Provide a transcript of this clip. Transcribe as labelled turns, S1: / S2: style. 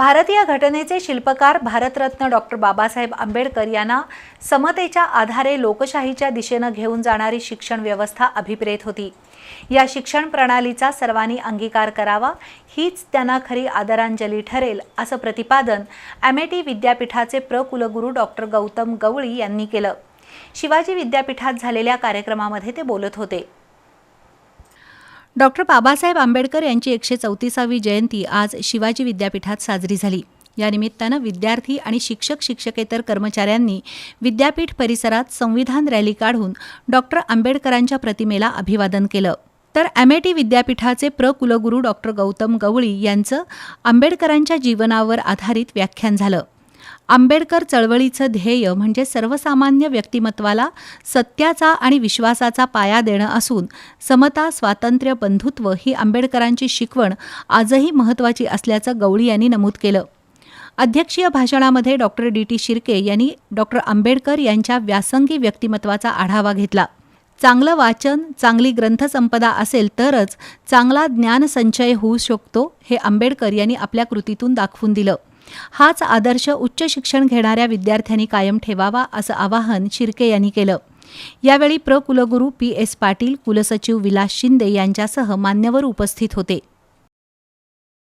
S1: भारतीय घटनेचे शिल्पकार भारतरत्न डॉक्टर बाबासाहेब आंबेडकर यांना समतेच्या आधारे लोकशाहीच्या दिशेनं घेऊन जाणारी शिक्षण व्यवस्था अभिप्रेत होती. या शिक्षण प्रणालीचा सर्वांनी अंगीकार करावा हीच त्यांना खरी आदरांजली ठरेल असं प्रतिपादन अमेठी विद्यापीठाचे प्रकुलगुरू डॉक्टर गौतम गवळी यांनी केलं. शिवाजी विद्यापीठात झालेल्या कार्यक्रमामध्ये ते बोलत होते. डॉक्टर बाबासाहेब आंबेडकर यांची एकशे चौतीसावी जयंती आज शिवाजी विद्यापीठात साजरी झाली. या निमित्तानं विद्यार्थी आणि शिक्षक शिक्षकेतर कर्मचाऱ्यांनी विद्यापीठ परिसरात संविधान रॅली काढून डॉक्टर आंबेडकरांच्या प्रतिमेला अभिवादन केलं. तर अमेठी विद्यापीठाचे प्र कुलगुरू डॉक्टर गौतम गवळी यांचं आंबेडकरांच्या जीवनावर आधारित व्याख्यान झालं. आंबेडकर चळवळीचं ध्येय म्हणजे सर्वसामान्य व्यक्तिमत्वाला सत्याचा आणि विश्वासाचा पाया देणं असून समता स्वातंत्र्य बंधुत्व ही आंबेडकरांची शिकवण आजही महत्त्वाची असल्याचं गवळी यांनी नमूद केलं. अध्यक्षीय भाषणामध्ये डॉक्टर डी. टी. शिर्के यांनी डॉक्टर आंबेडकर यांच्या व्यासंगी व्यक्तिमत्वाचा आढावा घेतला. चांगलं वाचन चांगली ग्रंथसंपदा असेल तरच चांगला ज्ञानसंचय होऊ शकतो हे आंबेडकर यांनी आपल्या कृतीतून दाखवून दिलं. हाच आदर्श उच्च शिक्षण घेणाऱ्या विद्यार्थ्यांनी कायम ठेवावा असं आवाहन शिर्के यांनी केलं. यावेळी प्र कुलगुरू पी एस पाटील कुलसचिव विलास शिंदे यांच्यासह मान्यवर उपस्थित होते.